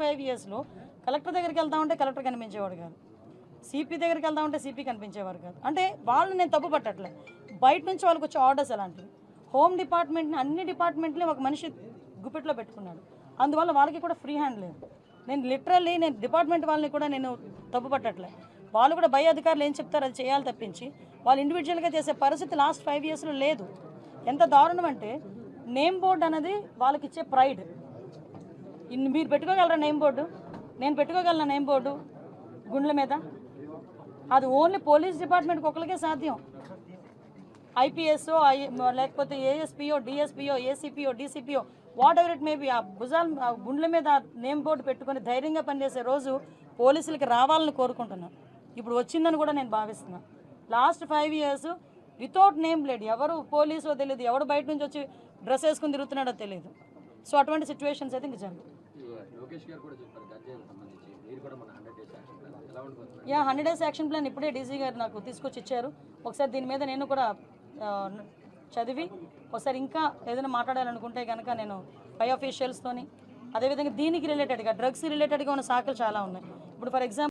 Five ఇయర్స్లో collector దగ్గరికి వెళ్తా ఉంటే కలెక్టర్ కనిపించేవాడు కాదు. సిపి దగ్గరికి వెళ్తా ఉంటే సిపి కనిపించేవారు కాదు. అంటే వాళ్ళు నేను తప్పు పట్టట్లే. బయట నుంచి వాళ్ళకి వచ్చే ఆర్డర్స్ అలాంటివి హోమ్ డిపార్ట్మెంట్ని అన్ని డిపార్ట్మెంట్ని ఒక మనిషి గుప్పెట్లో పెట్టుకున్నాడు. అందువల్ల వాళ్ళకి కూడా ఫ్రీ హ్యాండ్ లేదు. నేను లిటరల్లీ నేను డిపార్ట్మెంట్ వాళ్ళని కూడా నేను తప్పు పట్టట్లే. వాళ్ళు కూడా భయ అధికారులు ఏం చెప్తారు? అది చేయాలి తప్పించి. వాళ్ళు ఇండివిజువల్గా చేసే పరిస్థితి లాస్ట్ ఫైవ్ ఇయర్స్లో లేదు. ఎంత దారుణం అంటే నేమ్ బోర్డ్ అనేది వాళ్ళకి ఇచ్చే ప్రైడ్ ఇన్ని మీరు పెట్టుకోగలరా నేమ్ బోర్డు నేను పెట్టుకోగలను నేమ్ బోర్డు గుండ్ల మీద? అది ఓన్లీ పోలీస్ డిపార్ట్మెంట్కి ఒకరికే సాధ్యం. ఐపీఎస్ లేకపోతే ఏఎస్పీఓ డిఎస్పీఓ ఏసీపీఓ డీసీపీఓ వాట్ ఎవర్ ఇట్ మేబీ ఆ భుజాల ఆ గుండెల మీద నేమ్ బోర్డు పెట్టుకొని ధైర్యంగా పనిచేసే రోజు పోలీసులకి రావాలని కోరుకుంటున్నాను. ఇప్పుడు వచ్చిందని కూడా నేను భావిస్తున్నాను. Last five years without name plate ఎవరు పోలీసో తెలియదు ఎవడు బయట నుంచి వచ్చి డ్రెస్ వేసుకుని తిరుగుతున్నాడో తెలియదు సో అటువంటి సిచ్యువేషన్స్ అయితే ఇంక జరుగుతుంది yeah hundred days action plan ఇప్పుడే డీజీ గారు నాకు తీసుకొచ్చి ఇచ్చారు. ఒకసారి దీని మీద నేను కూడా చదివి ఒకసారి ఇంకా ఏదైనా మాట్లాడాలనుకుంటే కనుక నేను పై ఆఫీషియల్స్తోని అదేవిధంగా దీనికి రిలేటెడ్గా డ్రగ్స్ రిలేటెడ్గా ఉన్న శాఖలు చాలా ఉన్నాయి. ఇప్పుడు ఫర్ ఎగ్జాంపుల్